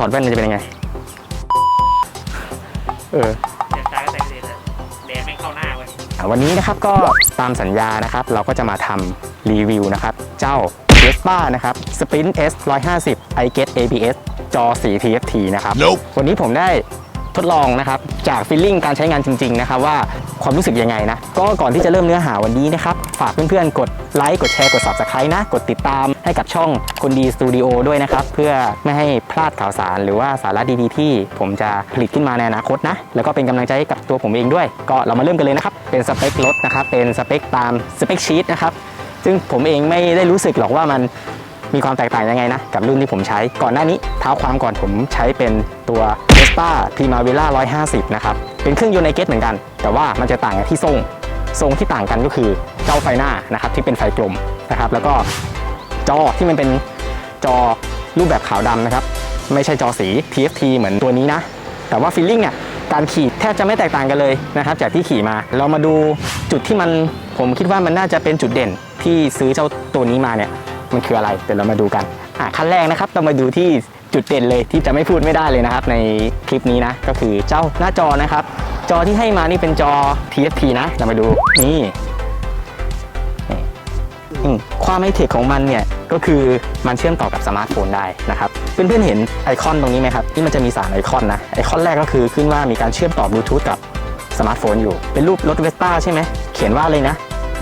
ลองถอดแว่นมันจะเป็นยังไง เออเดี๋ยวตายก็ใส่ไปเลยแดดไม่เข้าหน้าเว้ยอะวันนี้นะครับก็ตามสัญญานะครับ เราก็จะมาทำรีวิวนะครับ เจ้า Vespa นะครับ Sprint S 150 i g e t ABS จอสี TFT นะครับวันนี้ผมได้ทดลองนะครับ จากฟีลลิ่งการใช้งานจริง ๆ นะครับ ว่า ความรู้สึกยังไงนะ ก็ก่อนที่จะเริ่มเนื้อหาวันนี้นะครับ ฝากเพื่อนๆ กดไลค์ กดแชร์ กด Subscribe นะ กดติดตามให้กับช่องคนดีสตูดิโอด้วยนะครับ เพื่อไม่ให้พลาดข่าวสารหรือว่าสาระดีๆ ที่ผมจะผลิตขึ้นมาในอนาคตนะ แล้วก็เป็นกำลังใจให้กับตัวผมเองด้วย ก็เรามาเริ่มกันเลยนะครับ เป็นสเปครถนะครับ เป็นสเปคตามสเปคชีตนะครับ ซึ่งผมเองไม่ได้รู้สึกหรอกว่ามันมีความแตกต่างยังไงนะ กับรุ่นที่ผมใช้ก่อนหน้านี้เท้าความก่อนผมใช้เป็นตัว Vespa Primavera 150 นะครับ เป็นเครื่องยนต์ไอเกตเหมือนกัน แต่ว่ามันจะต่างกันที่ทรงทรงที่ต่างกันก็คือเจ้าไฟหน้านะครับที่เป็นไฟกลมนะครับ แล้วก็จอที่มันเป็นจอรูปแบบขาวดำนะครับ ไม่ใช่จอสี TFT เหมือนตัวนี้นะ แต่ว่าฟีลลิ่งเนี่ยการขี่แทบจะไม่แตกต่างกันเลยนะครับ จากที่ขี่มาเรามาดูจุดที่มันผมคิดว่ามันน่าจะเป็นจุดเด่นที่ซื้อเจ้าตัวนี้มาเนี่ยมันคืออะไรเดี๋ยวเรามาดูกันอะขั้นแรกนะครับเรามาดูที่ จุดเด่นเลยที่จะไม่พูดไม่ได้เลยนะครับ ในคลิปนี้นะ ก็คือเจ้าหน้าจอนะครับ จอที่ให้มานี่เป็นจอ TFT นะเรามาดูนี่นี่อืมความไฮเทคของมันเนี่ยก็คือมันเชื่อมต่อกับสมาร์ทโฟนได้นะครับเพื่อนๆเห็นไอคอนตรงนี้ไหมครับที่มันจะมีสามไอคอนนะไอคอนแรกก็คือขึ้นว่ามีการเชื่อมต่อบลูทูธกับสมาร์ทโฟนอยู่ เป็นรูปรถเวสป้าใช่ไหมเขียนว่าอะไรนะ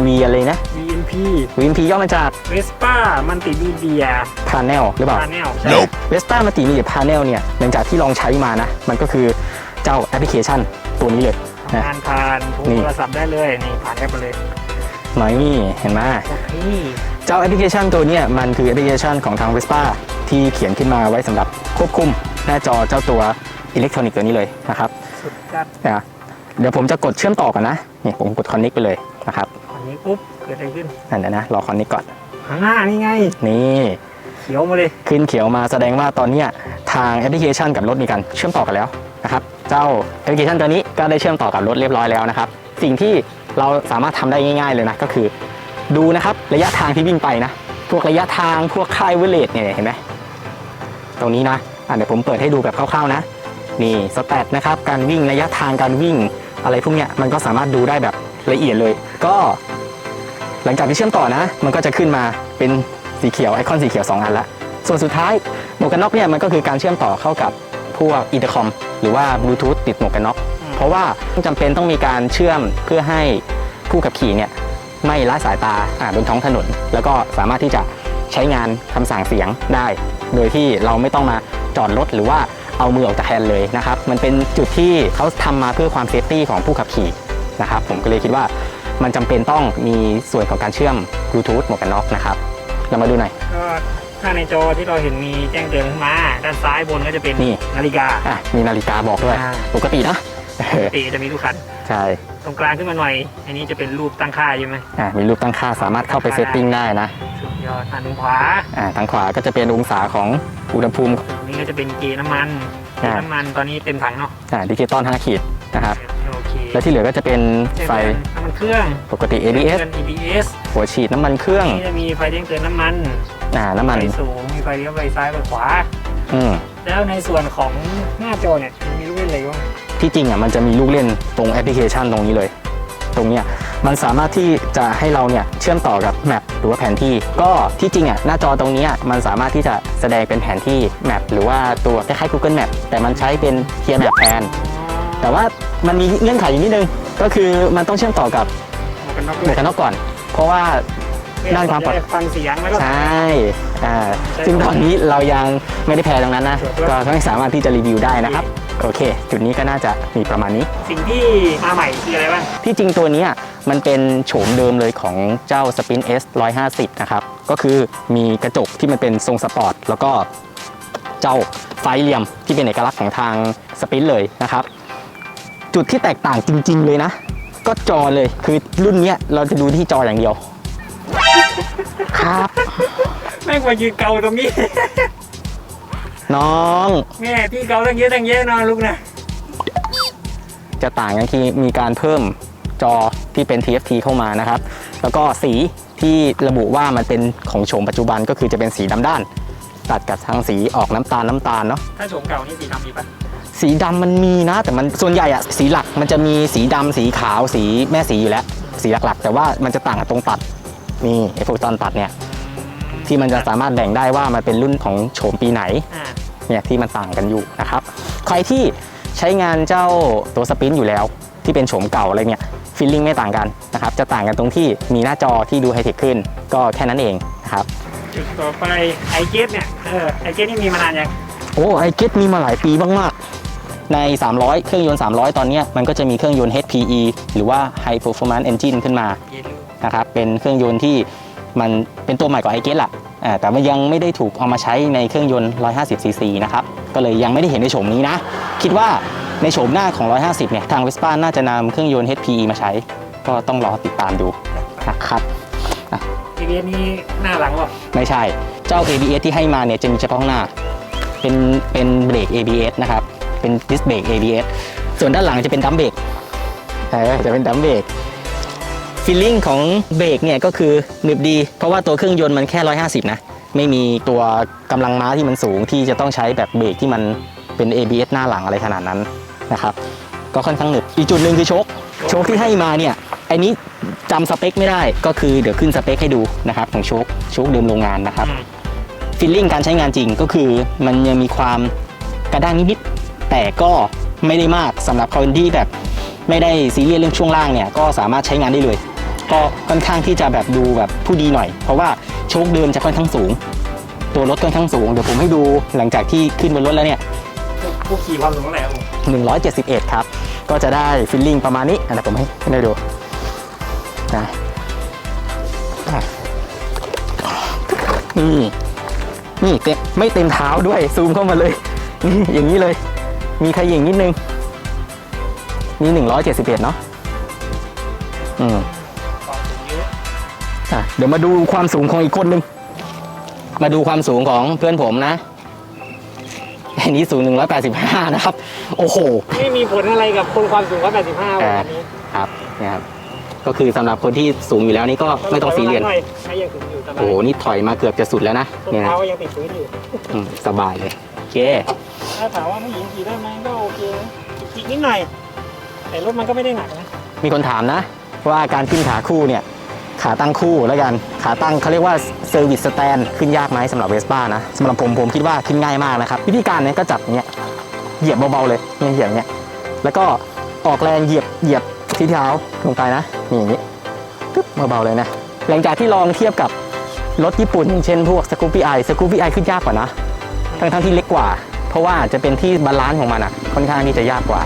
V อะไรนะ VNP VMP ย่อมาจาก Vespa Multimedia Panel หรือเปล่า Panel ใช่ เวสป้ามัลติมีเดียพาเนลเนี่ยหลังจากที่ลองใช้มานะ มันก็คือเจ้าแอปพลิเคชันตัวนี้เลยนะงานผ่านโทรศัพท์ได้เลยนี่ผ่านแอปไปเลยหน่อยนี่เห็นไหมนี่เจ้าแอปพลิเคชันตัวเนี้ยมันคือแอปพลิเคชันของทาง Vespa ที่เขียนขึ้นมาไว้สำหรับควบคุมหน้าจอเจ้าตัวอิเล็กทรอนิกส์ตัวนี้เลยนะครับสุดจัดอะเดี๋ยวผมจะกดเชื่อมต่อกันนะนี่ผมกดคอนเน็กไปเลยนะครับอันนี้ ปุ๊บเกิดอะไรขึ้นนั่นเดี๋ยวนะรอคอนเน็กก่อนข้างหน้านี่ไง นี่เขียวมาเลยขึ้นเขียวมาแสดงว่าตอนเนี้ยทางแอปพลิเคชันกับรถมีการเชื่อมต่อกันแล้วนะครับเจ้าแอปพลิเคชันตัวนี้ก็ได้เชื่อมต่อกับรถเรียบร้อยแล้วนะครับสิ่งที่เราสามารถทำได้ง่าย ๆเลยนะก็คือ ดูนะครับระยะทางที่วิ่งไปนะพวกระยะทางพวกค่ายเวเลตเนี่ยเห็นไหมตรงนี้นะอะเดี๋ยวผมเปิดให้ดูแบบคร่าวๆนะนี่สแตทนะครับการวิ่งระยะทางการวิ่งอะไรพวกเนี้ยมันก็สามารถดูได้แบบละเอียดเลย ก็ หลังจากที่เชื่อมต่อนะ มันก็จะขึ้นมาเป็นสีเขียวไอคอนสีเขียว 2 อันละ ส่วนสุดท้ายหมวกกันน็อกเนี่ยมันก็คือการเชื่อมต่อเข้ากับพวกอินเตอร์คอมหรือว่าบลูทูธติดหมวกกันน็อกเพราะว่าจำเป็นต้องมีการเชื่อมเพื่อให้ผู้ขับขี่เนี่ยไม่ละสายตาอ่าบนท้องถนน แล้วก็สามารถที่จะใช้งานคำสั่งเสียงได้ โดยที่เราไม่ต้องมาจอดรถหรือว่าเอามือออกจากแฮนด์เลยนะครับ มันเป็นจุดที่เขาทำมาเพื่อความเซฟตี้ของผู้ขับขี่นะครับ ผมก็เลยคิดว่า มันจำเป็นต้องมีส่วนของการเชื่อมบลูทูธหมวกกันน็อกนะครับ เรามาดูหน่อยก็ถ้าในจอที่เราเห็นมีแจ้งเตือนขึ้นมาด้านซ้ายบนก็จะเป็นนี่ นาฬิกาอะมีนาฬิกาบอกด้วยอ่าปกตินะเอปอกติจะมีทุกคันใช่ตรงกลางขึ้นมาหน่อย อันนี้จะเป็นรูปตั้งค่าใช่ไหมอะมีรูปตั้งค่าสามารถเข้าไปเซตติ้งได้นะสุดยอดอันขวาอ่าทางขวาก็จะเป็นองศาของอุณหภูมิตรงนี้ก็จะเป็นเกณฑ์น้ำมันเกอ่าณฑ์น้ำมันตอนนี้เต็มถังเนาะอ่าดิจิตอล5ขีดนะครับโอเค และที่เหลือก็จะเป็นไฟน้ำมันเครื่องปกติ ABS เตือน ABS หัวฉีดน้ำมันเครื่องนี่จะมีไฟแจ้งเตือนน้ำมันอ่าน้ำมันไฟสูงมีไฟเลี้ยวไฟซ้ายไฟขวาอืมแล้วในส่วนของหน้าจอเนี่ยมีลูกเล่นอะไรบ้างที่จริงอะมันจะมีลูกเล่นตรงแอปพลิเคชันตรงนี้เลย ตรงเนี้ยมันสามารถที่จะให้เราเนี่ยเชื่อมต่อกับแมปหรือว่าแผนที่ ก็ที่จริงอะหน้าจอตรงเนี้ยมันสามารถที่จะแสดงเป็นแผนที่แมปหรือว่าตัวคล้ายๆ Google Map แต่มันใช้เป็นเทียร์แมปแทน แต่ว่ามันมีเงื่อนไขอยู่นิดนึง ก็คือมันต้องเชื่อมต่อกับหมวกกันน็อกหมวกกันน็อกก่อน เพราะว่า ด้านความปลอดจะฟังเสียงแล้วก็ ใช่อ่าซึ่งตอนนี้เรายังไม่ได้แพ้ตรงนั้นนะ ก็ไม่สามารถที่จะรีวิวได้นะครับ โอเค จุดนี้ก็น่าจะมีประมาณนี้ สิ่งที่มาใหม่คืออะไรบ้าง ที่จริงตัวเนี้ยมันเป็นโฉมเดิมเลยของเจ้า Spin S 150 นะครับ ก็คือมีกระจกที่มันเป็นทรงสปอร์ต แล้วก็เจ้าไฟเหลี่ยมที่เป็นเอกลักษณ์ของทาง Spin เลยนะครับ จุดที่แตกต่างจริง ๆ เลยนะ ก็จอเลยคือรุ่นเนี้ยเราจะดูที่จออย่างเดียว ครับ แม่งมายืนเกาตรงนี้ น้อง แม่พี่เกาตั้งเยอะตั้งเยอะนอนลูกนะจะต่างกันที่มีการเพิ่มจอที่เป็น TFT เข้ามานะครับ แล้วก็สีที่ระบุว่ามันเป็นของโฉมปัจจุบันก็คือจะเป็นสีดำด้าน ตัดกับทางสีออกน้ำตาลน้ำตาลเนาะถ้าโฉมเก่านี่สีดำมีปะ สีดำมันมีนะ แต่มันส่วนใหญ่อะสีหลักมันจะมีสีดำสีขาวสีแม่สีอยู่แล้ว สีหลักๆ แต่ว่ามันจะต่างกับตรงตัดนี่ไอ้พวกตอนตัดเนี่ยที่มันจะสามารถแบ่งได้ว่ามันเป็นรุ่นของโฉมปีไหนอ่าเนี่ยที่มันต่างกันอยู่นะครับ ใครที่ใช้งานเจ้าตัวสปรินต์อยู่แล้ว ที่เป็นโฉมเก่าอะไรเนี่ยฟีลลิ่งไม่ต่างกันนะครับ จะต่างกันตรงที่มีหน้าจอที่ดูไฮเทคขึ้น ก็แค่นั้นเองนะครับจุดต่อไปไอเกสเนี่ยเออไอเกสนี่มีมานานยังโอ้ไอเกตมีมาหลายปีมากๆ ใน 300 เครื่องยนต์ 300 ตอนเนี้ยมันก็จะมีเครื่องยนต์ HPE หรือว่า High Performance Engine ขึ้นมาเย็นรู้นะครับเป็นเครื่องยนต์ที่มันเป็นตัวใหม่กว่าไอเกตล่ะอ่าแต่มันยังไม่ได้ถูกเอามาใช้ในเครื่องยนต์ 150 cc นะครับก็เลยยังไม่ได้เห็นในโฉมนี้นะ คิดว่าในโฉมหน้าของ 150 เนี่ย ทาง Vespa น่าจะนำเครื่องยนต์ HPE มาใช้ ก็ต้องรอติดตามดูนะครับไอเกสนี่หน้าหลังวะไม่ใช่ เจ้า ABS ที่ให้มาเนี่ยจะมีเฉพาะข้างหน้า เป็นเป็นเบรก ABS นะครับ เป็นดิสเบรก ABS ส่วนด้านหลังจะเป็นดัมเบรกเออจะเป็นดัมเบรกฟีลลิ่งของเบรกเนี่ยก็คือหนึบดี เพราะว่าตัวเครื่องยนต์มันแค่ 150 นะ ไม่มีตัวกำลังม้าที่มันสูงที่จะต้องใช้แบบเบรกที่มันเป็น ABS หน้าหลังอะไรขนาดนั้นนะครับ ก็ค่อนข้างหนึบอีกจุดหนึ่งคือโชคโชคที่ให้มาเนี่ยไอ้นี้จำสเปคไม่ได้ก็คือเดี๋ยวขึ้นสเปคให้ดูนะครับของโชคโชคเดิมโรงงานนะครับอืมฟีลลิ่งการใช้งานจริงก็คือมันยังมีความกระด้างนิดๆ แต่ก็ไม่ได้มากสำหรับคนที่แบบไม่ได้ซีเรียสเรื่องช่วงล่างเนี่ยก็สามารถใช้งานได้เลย ก็ค่อนข้างที่จะแบบดูแบบผู้ดีหน่อย เพราะว่าโชคเดิมจะค่อนข้างสูง ตัวรถค่อนข้างสูงเดี๋ยวผมให้ดูหลังจากที่ขึ้นบนรถแล้วเนี่ยผู้ขี่ความสูงเท่าไหร่ครับผม171 ครับ ก็จะได้ฟีลลิ่งประมาณนี้อะเดี๋ยวผมให้ให้ได้ดูนะอะนี่นี่เต็มไม่เต็มเท้าด้วยซูมเข้ามาเลยนี่อย่างนี้เลย มีใครอย่างนิดนึง มี171เนาะอืมความสูงเยอะอะเดี๋ยวมาดูความสูงของอีกคนนึง มาดูความสูงของเพื่อนผมนะอันนี้สูง185นะครับ โอ้โห ไม่มีผลอะไรกับคนความสูง185วันนี้ครับเนี่ยครับ ก็คือสำหรับคนที่สูงอยู่แล้วนี่ก็ไม่ต้องซีเรียสหน่อยใช้ยังสูงอยู่สบายโอ้โห นี่ถอยมาเกือบจะสุดแล้วนะส้นเนี่ยนะเท้าก็ยังติดพื้นอยู่อืมสบายเลยโอเค ถ้าถามว่าผู้หญิงขี่ได้ไหมก็โอเคนะขี่นิดหน่อย แต่รถมันก็ไม่ได้หนักนะ มีคนถามนะ ว่าการขึ้นขาคู่เนี่ย ขาตั้งคู่แล้วกัน ขาตั้งเขาเรียกว่าเซอร์วิสสแตนขึ้นยากไหมสำหรับเวสป้านะสำหรับผมผมคิดว่าขึ้นง่ายมากนะครับวิธีการเนี่ยก็จับอย่างเงี้ยเหยียบเบาๆเลยเนี่ยเหยียบอย่างเงี้ยแล้วก็ออกแรงเหยียบเหยียบที่เท้าลงไปนะนี่อย่างนี้ปึ๊บเบาๆเลยนะหลังจากที่ลองเทียบกับรถญี่ปุ่นอย่างเช่นพวกสกูปี้ไอสกูปี้ไอขึ้นยากกว่านะ ทั้งๆที่เล็กกว่า เพราะว่าจะเป็นที่บาลานซ์ของมันอะ ค่อนข้างที่จะยากกว่า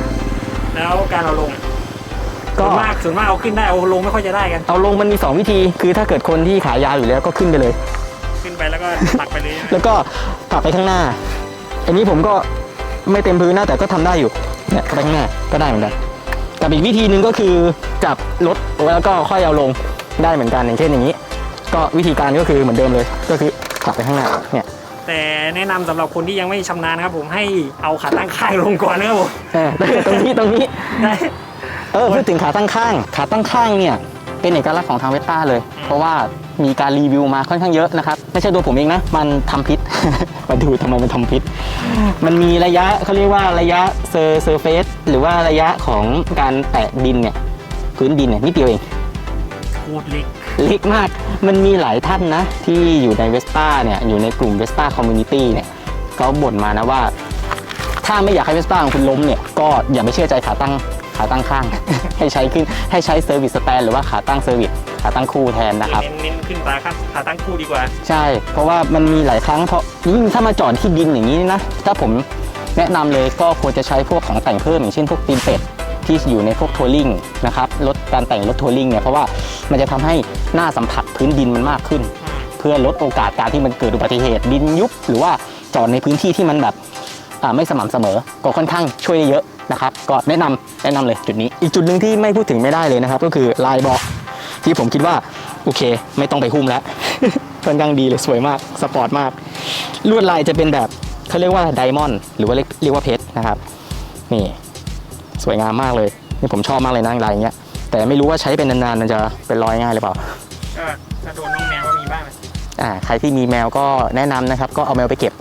แล้วการเอาลงก็ส่วนมากส่วนมากเอาขึ้นได้เอาลงไม่ค่อยจะได้กัน เอาลงมันมี 2 วิธี คือถ้าเกิดคนที่ขายาวอยู่แล้วก็ขึ้นไปเลย ขึ้นไปแล้วก็ตักไปเลยใช่ไหมแล้วก็กลับไปข้างหน้า อันนี้ผมก็ไม่เต็มพื้นนะแต่ก็ทำได้อยู่เนี่ยกลับไปข้างหน้าก็ได้เหมือนกันกับอีกวิธีหนึ่งก็คือจับรถแล้วก็ค่อยเอาลงได้เหมือนกันอย่างเช่นอย่างนี้ ก็วิธีการก็คือเหมือนเดิมเลย ก็คือกลับไปข้างหน้าเนี่ย แต่แนะนำสำหรับคนที่ยังไม่ชำนาญนะครับผมให้เอาขาตั้งข้างลงก่อนนะครับผมเออตรงนี้ตรงนี้ ได้ เออพูดถึงขาตั้งข้าง ขาตั้งข้างเนี่ยเป็นเอกลักษณ์ของทางเวสป้าเลย เพราะว่ามีการรีวิวมาค่อนข้างเยอะนะครับ ไม่ใช่ตัวผมเองนะ มันทำพิษ มาดูทำไมมันทำพิษ มันมีระยะเขาเรียกว่าระยะเซอร์เซอร์เฟสหรือว่าระยะของการแตะดินเนี่ยพื้นดินเนี่ยนิดเดียวเอง โคตรเล็ก เล็กมาก มันมีหลายท่านนะ ที่อยู่ในเวสป้าเนี่ย อยู่ในกลุ่มเวสป้าคอมมูนิตี้เนี่ยเขาบ่นมานะว่า ถ้าไม่อยากให้เวสป้าของคุณล้มเนี่ย ก็อย่าไปเชื่อใจขาตั้งขาตั้งข้าง ให้ใช้ขึ้นให้ใช้เซอร์วิสสแตนหรือว่าขาตั้งเซอร์วิสขาตั้งคู่แทนนะครับ เน้นเน้นขึ้นตาครับขาตั้งคู่ดีกว่า ใช่ เพราะว่ามันมีหลายครั้งเพราะยิ่งถ้ามาจอดที่ดินอย่างนี้นะ ถ้าผมแนะนำเลยก็ควรจะใช้พวกของแต่งเพิ่มอย่างเช่นพวกตีนเป็ด ที่อยู่ในพวกทัวริงนะครับรถการแต่งรถทัวริงเนี่ยเพราะว่ามันจะทำให้หน้าสัมผัสพื้นดินมันมากขึ้น เพื่อลดโอกาสการที่มันเกิดอุบัติเหตุดินยุบหรือว่าจอดในพื้นที่ที่มันแบบไม่สม่ำเสมอก็ค่อนข้างช่วยได้เยอะนะครับก็แนะนำแนะนำเลยจุดนี้ อีกจุดหนึ่งที่ไม่พูดถึงไม่ได้เลยนะครับ ก็คือลายบอกที่ผมคิดว่าโอเค ไม่ต้องไปหุ้มแล้วค่อนข้างดีเลยสวยมากสปอร์ตมาก ลวดลายจะเป็นแบบเขาเรียกว่าไดมอนด์หรือว่าเรียกว่าเพชรนะครับนี่ สวยงามมากเลย นี่ผมชอบมากเลยนะลายอย่างเงี้ย แต่ไม่รู้ว่าใช้เป็นนานๆมันจะเป็นรอยง่ายหรือเปล่าก็ถ้าโดนน้องแมวก็มีบ้างนะอ่าใครที่มีแมวก็แนะนำนะครับ ก็เอาแมวไปเก็บ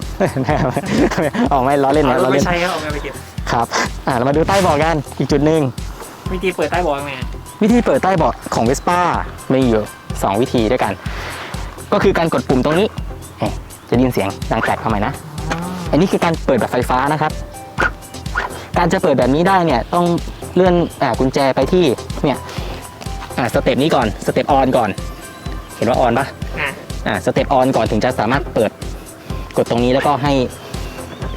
นะครับเอาไม่ล้อเล่นเอานะรล้ถอไปเล่นใช้ครับเอาไปเก็บครับอ่าเรามาดูใต้เบาะกันอีกจุดหนึ่งวิธีเปิดใต้เบอกยังไงวิธีเปิดใต้เบาะของ Vespa มีอยู่สองวิธีด้วยกัน ก็คือการกดปุ่มตรงนี้เอ๊ะจะได้ยินเสียงดังแตกเข้ามานะอันนี้คือการเปิดแบบไฟฟ้านะครับ การจะเปิดแบบนี้ได้เนี่ยต้องเลื่อนอ่ากุญแจไปที่เนี่ยอ่าสเต็ปนี้ก่อนสเต็ปออนก่อน เห็นว่าออนปะอะอ่าสเต็ปออนก่อนถึงจะสามารถเปิดกดตรงนี้แล้วก็ให้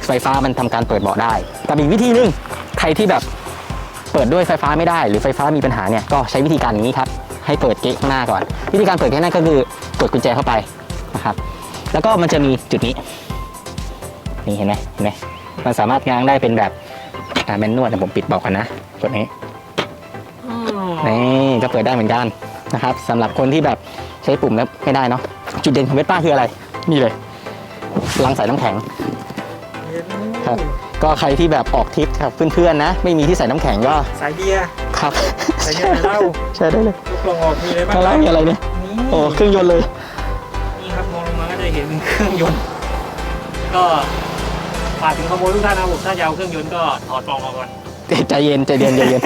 ไฟฟ้ามันทำการเปิดเบาะได้กับอีกวิธีหนึงใครที่แบบเปิดด้วยไฟฟ้าไม่ได้ หรือไฟฟ้ามีปัญหาเนี่ยก็ใช้วิธีการอย่างนี้ครับ ให้เปิดเก๊ะข้างหน้าก่อน วิธีการเปิดเก๊ะข้างหน้าก็คือกดกุญแจเข้าไปนะครับแล้วก็มันจะมีจุดนี้ นี่เห็นไหมเห็นไหมมันสามารถง้างได้เป็นแบบ อ่าแมนนวลแต่ผมปิดเบาะกันนะกดนี้อ๋อนี่ก็เปิดได้เหมือนกันนะครับสำหรับคนที่แบบใช้ปุ่มแล้วไม่ได้เนาะจุดเด่นของเวสป้าคืออะไรนี่เลยลังใส่น้ำแข็งครับก็ใครที่แบบออกทริปกับเพื่อนๆนะ ไม่มีที่ใส่น้ำแข็งก็สายเบียร์ครับสายเบียร์ไหนเล่าใช้ได้เลยลูกกลองออกมีอะไรบ้างข้างล่างมีอะไรเนี่ยนี่โอ้เครื่องยนต์เลยนี่ครับมองลงมาก็จะเห็นเป็นเครื่องยนต์ก็ ฝากถึงขโมยทุกท่านนะครับผมถ้าจะเอาเครื่องยนต์ก็ถอดปล่องออกก่อนใจเย็นใจเย็นใจเย็น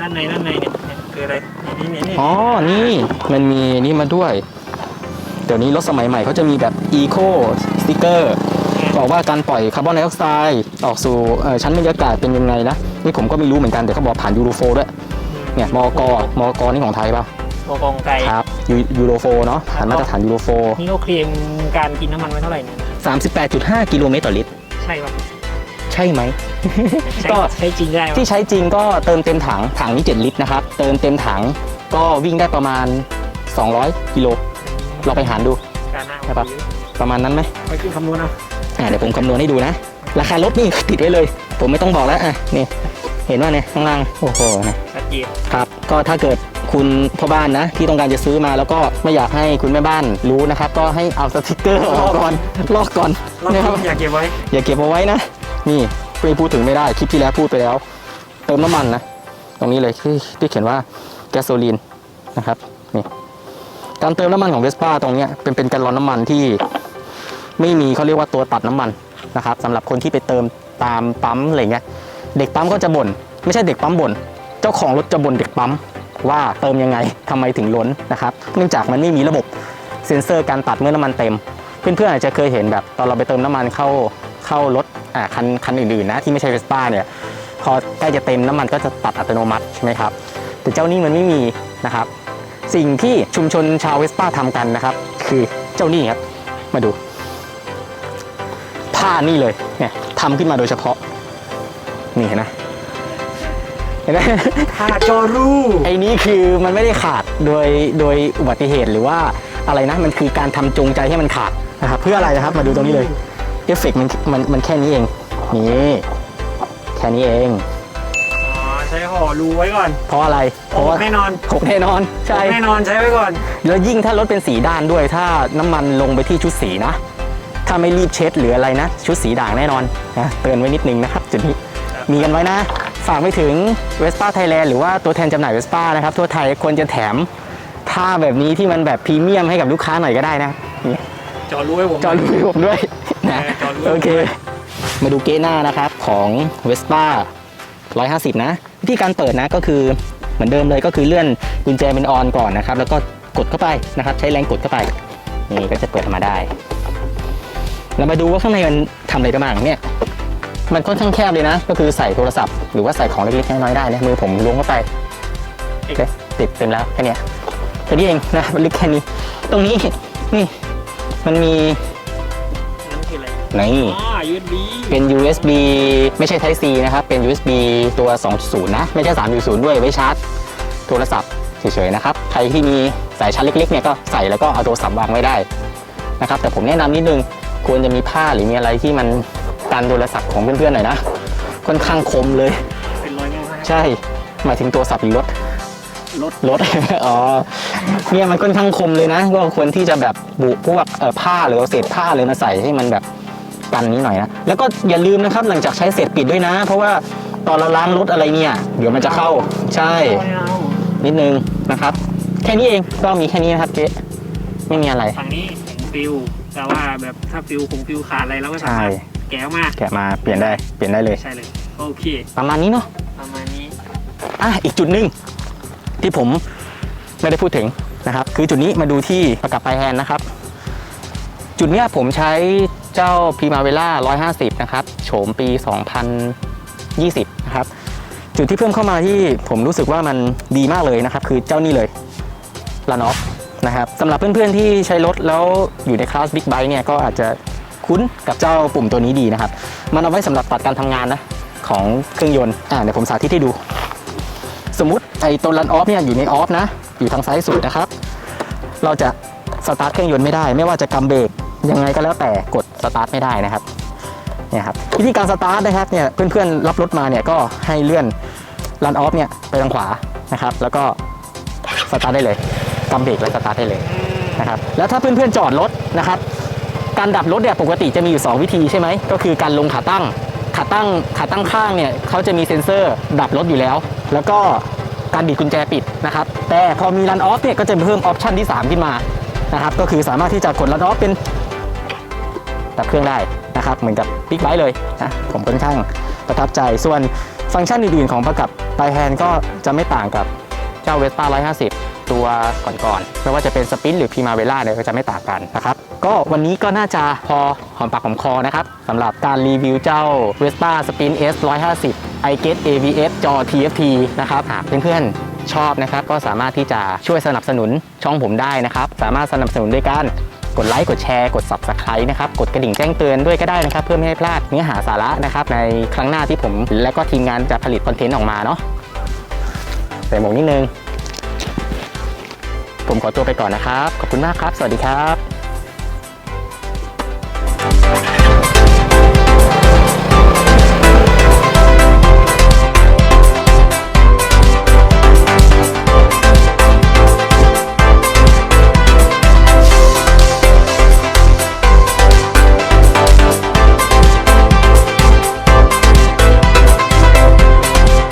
ด้านในด้านในเนี่ยเนี่ยคืออะไรนี่นี่นี่อ๋อ นี่มันมีนี่มาด้วย เดี๋ยวนี้รถสมัยใหม่เขาจะมีแบบ Eco Sticker บอกว่าการปล่อยคาร์บอนไดออกไซด์ออกสู่เอ่อชั้นบรรยากาศเป็นยังไงนะ นี่ผมก็ไม่รู้เหมือนกันแต่เขาบอกผ่านยูโรโฟด้วย เนี่ยมอกมอกนี่ของไทยป่ะ ตัวกองไก่ครับยูยูโรโฟเนาะผ่านมาตรฐานยูโรโฟนี่เขาเคลมการกินน้ำมันไว้เท่าไหร่เนี่ย38.5 กิโลเมตรต่อลิตร ใช่ป่ะใช่ไหม ใช่ก็ ใช้จริงได้ป่ะที่ใช้จริงก็เติมเต็มถังถังนี้ 7 ลิตรนะครับ เติมเต็มถังก็วิ่งได้ประมาณ 200 กิโลเราไปหารดู การหน้าใช่ปะ ประมาณนั้นไหมไปขึ้นคำนวณเอาอ่าเดี๋ยวผมคำนวณให้ดูนะ ราคารถนี่ ติดไว้เลย ผมไม่ต้องบอกแล้วอะนี่เห็นว่าเนี่ยข้างล่างโอ้โหนะ ชัดเจนครับก็ถ้าเกิด คุณพ่อบ้านนะ ที่ต้องการจะซื้อมาแล้วก็ไม่อยากให้คุณแม่บ้านรู้นะครับ ก็ให้เอาสติกเกอร์ออกก่อนลอกก่อนเรานะครับอยากเก็บไว้ อย่าเก็บเอาไว้นะ นี่ไม่พูดถึงไม่ได้คลิปที่แล้วพูดไปแล้ว เติมน้ำมันนะ ตรงนี้เลยที่ที่เขียนว่าแก๊สโซลีนนะครับนี่การเติมน้ำมันของเวสป้าตรงเนี้ยเป็นเป็นแกลลอนน้ำมันที่ไม่มีเขาเรียกว่าตัวตัดน้ำมันนะครับสำหรับคนที่ไปเติมตามปั๊มอะไรเงี้ยเด็กปั๊มก็จะบ่น ไม่ใช่เด็กปั๊มบ่น เจ้าของรถจะบ่นเด็กปั๊ม ว่าเติมยังไงทำไมถึงล้นนะครับเนื่องจากมันไม่มีระบบเซ็นเซอร์การตัดเมื่อน้ำมันเต็ม เพื่อนๆอาจจะเคยเห็นแบบตอนเราไปเติมน้ำมันเข้าเข้ารถอ่าคันคันอื่นๆนะที่ไม่ใช่เวสป้าเนี่ยพอใกล้จะเต็มน้ำมันก็จะตัดอัตโนมัติใช่ไหมครับ แต่เจ้านี่มันไม่มีนะครับ สิ่งที่ชุมชนชาวเวสป้าทำกันนะครับ คือเจ้านี่ครับมาดูผ้านี่เลยเนี่ยทำขึ้นมาโดยเฉพาะนี่เห็นไหม เห็นไหมถ้าจอรูไอ้นี้คือมันไม่ได้ขาดโดยโดยอุบัติเหตุหรือว่าอะไรนะมันคือการทำจงใจให้มันขาดนะครับเพื่ออะไรนะครับมาดูตรงนี้เลยเอฟเฟกต์มันมันมันแค่นี้เองนี่แค่นี้เองอ๋อใช้ห่อรูไว้ก่อน เพราะอะไร เพโอ้ราะว่าแน่นอนหกแน่นอน ใช่แน่นอนใช้ไว้ก่อน แล้วยิ่งถ้ารถเป็นสีด้านด้วย ถ้าน้ำมันลงไปที่ชุดสีนะ ถ้าไม่รีบเช็ดหรืออะไรนะ ชุดสีด่างแน่นอนนะเตือนไว้นิดนึงนะครับจุดนี้ครับมีกันไว้นะ ฝากไปถึง Vespa Thailand หรือว่าตัวแทนจำหน่าย Vespa นะครับทั่วไทยควรจะแถมผ้าแบบนี้ที่มันแบบพรีเมียมให้กับลูกค้าหน่อยก็ได้นะนี่จอรูให้ผมจอรูให้ผมด้วยนะเออจอรูโอเค มาดูเกหน้านะครับของ Vespa 150 นะ วิธีการเปิดนะก็คือเหมือนเดิมเลยก็คือเลื่อนกุญแจเป็นออนก่อนนะครับ แล้วก็กดเข้าไปนะครับ ใช้แรงกดเข้าไปนี่ก็จะเปิดออกมาได้ เรามาดูว่าข้างในมันทำอะไรได้บ้างเนี่ย มันค่อนข้างแคบเลยนะ ก็คือใส่โทรศัพท์ หรือว่าใส่ของเล็กๆน้อยๆได้นะมือผมล้วงเข้าไปโอเคติดเต็มแล้วแค่เนี้ยแค่นี้เองนะมันลึกแค่นี้ ตรงนี้นี่มันมีนั่นคืออะไรนี่อ๋อ USB เป็น USB ไม่ใช่ Type C นะครับ เป็น USB ตัว 2.0 นะ ไม่ใช่ 3.0 ด้วย ไว้ชาร์จ โทรศัพท์เฉยๆนะครับ ใครที่มีสายชาร์จเล็กๆเนี่ยก็ใส่แล้วก็เอาโทรศัพท์วางไว้ได้นะครับ แต่ผมแนะนำนิดนึง ควรจะมีผ้าหรือมีอะไรที่มัน กันโทรศัพท์ของเพื่อนๆหน่อยนะ ค่อนข้างคมเลย เป็นรอยง่ายมากใช่ หมายถึงโทรศัพท์หรือรถ รถ รถ อ๋อ เนี่ยมันค่อนข้างคมเลยนะ ก็ควรที่จะแบบบุพวกเอ่อผ้าหรือเอาเศษผ้าเลยมาใส่ให้มันแบบกันนี้หน่อยนะ แล้วก็อย่าลืมนะครับหลังจากใช้เสร็จปิดด้วยนะ เพราะว่าตอนเราล้างรถอะไรเนี่ย เดี๋ยวมันจะเข้า ใช่ไม่เอานิดนึงนะครับ แค่นี้เอง ก็มีแค่นี้นะครับเจ๊ไม่มีอะไร ฝั่งนี้เห็นฟิลแต่ว่าแบบถ้าฟิลคงฟิลขาดอะไรเราก็สาใช่มารถ แกะออกมาแกะมาเปลี่ยนได้เปลี่ยนได้เลย ใช่เลยโอเค ประมาณนี้เนาะประมาณนี้อะอีกจุดหนึ่งที่ผมไม่ได้พูดถึงนะครับ คือจุดนี้มาดูที่ประกับปลายแฮนด์นะครับ จุดเนี้ยผมใช้เจ้าพีมาเวล่า150 นะครับโฉมปี 2020 นะครับ จุดที่เพิ่มเข้ามาที่ผมรู้สึกว่ามันดีมากเลยนะครับ คือเจ้านี่เลยลานอฟนะครับสำหรับเพื่อนๆที่ใช้รถแล้วอยู่ในคลาสบิ๊กไบค์เนี่ยก็อาจจะ คุ้นกับเจ้าปุ่มตัวนี้ดีนะครับ มันเอาไว้สำหรับตัดการทำงานนะของเครื่องยนต์อ่าเดี๋ยวผมสาธิตให้ดู สมมติไอ้ตัวรันออฟเนี่ยอยู่ในออฟนะ อยู่ทางซ้ายสุดนะครับ เราจะสตาร์ทเครื่องยนต์ไม่ได้ ไม่ว่าจะกำเบรกยังไงก็แล้วแต่กดสตาร์ทไม่ได้นะครับเนี่ยครับวิธีการสตาร์ทนะครับเนี่ยเพื่อนๆรับรถมาเนี่ยก็ให้เลื่อนรันออฟเนี่ยไปทางขวานะครับ แล้วก็สตาร์ทได้เลยกำเบรกแล้วสตาร์ทได้เลยนะครับ แล้วถ้าเพื่อนๆจอดรถนะครับ การดับรถเนี่ยปกติจะมีอยู่ 2 วิธีใช่ไหมก็คือการลงขาตั้งขาตั้งขาตั้งข้างเนี่ยเขาจะมีเซ็นเซอร์ดับรถอยู่แล้ว แล้วก็การบิดกุญแจปิดนะครับแต่พอมีรันออฟเนี่ยก็จะเพิ่มออปชันที่ 3 ขึ้นมานะครับก็คือสามารถที่จะกดรันออฟเป็นดับเครื่องได้นะครับเหมือนกับบิ๊กไบค์เลยนะผมค่อนข้างประทับใจ ส่วนฟังก์ชันอื่นๆของประกับไ i แฮนก็จะไม่ต่างกับเจ้าเวสป้า150 ตัวก่อนๆ ไม่ว่าจะเป็นสปินหรือพีมาเวล่าเนี่ยก็จะไม่ต่างกันนะครับ ก็วันนี้ก็น่าจะพอหอมปากหอมคอนะครับสำหรับการรีวิวเจ้า Vespa Spin S 150 i get ABS จอ TFT นะครับหากเพื่อนๆชอบนะครับก็สามารถที่จะช่วยสนับสนุนช่องผมได้นะครับ สามารถสนับสนุนด้วยการกดไลค์กดแชร์กด Subscribe นะครับ กดกระดิ่งแจ้งเตือนด้วยก็ได้นะครับ เพื่อไม่ให้พลาดเนื้อหาสาระนะครับ ในครั้งหน้าที่ผมและก็ทีมงานจะผลิตคอนเทนต์ออกมาเนาะใส่หมวกนิดนึง ผมขอตัวไปก่อนนะครับ ขอบคุณมากครับ สวัสดีครับ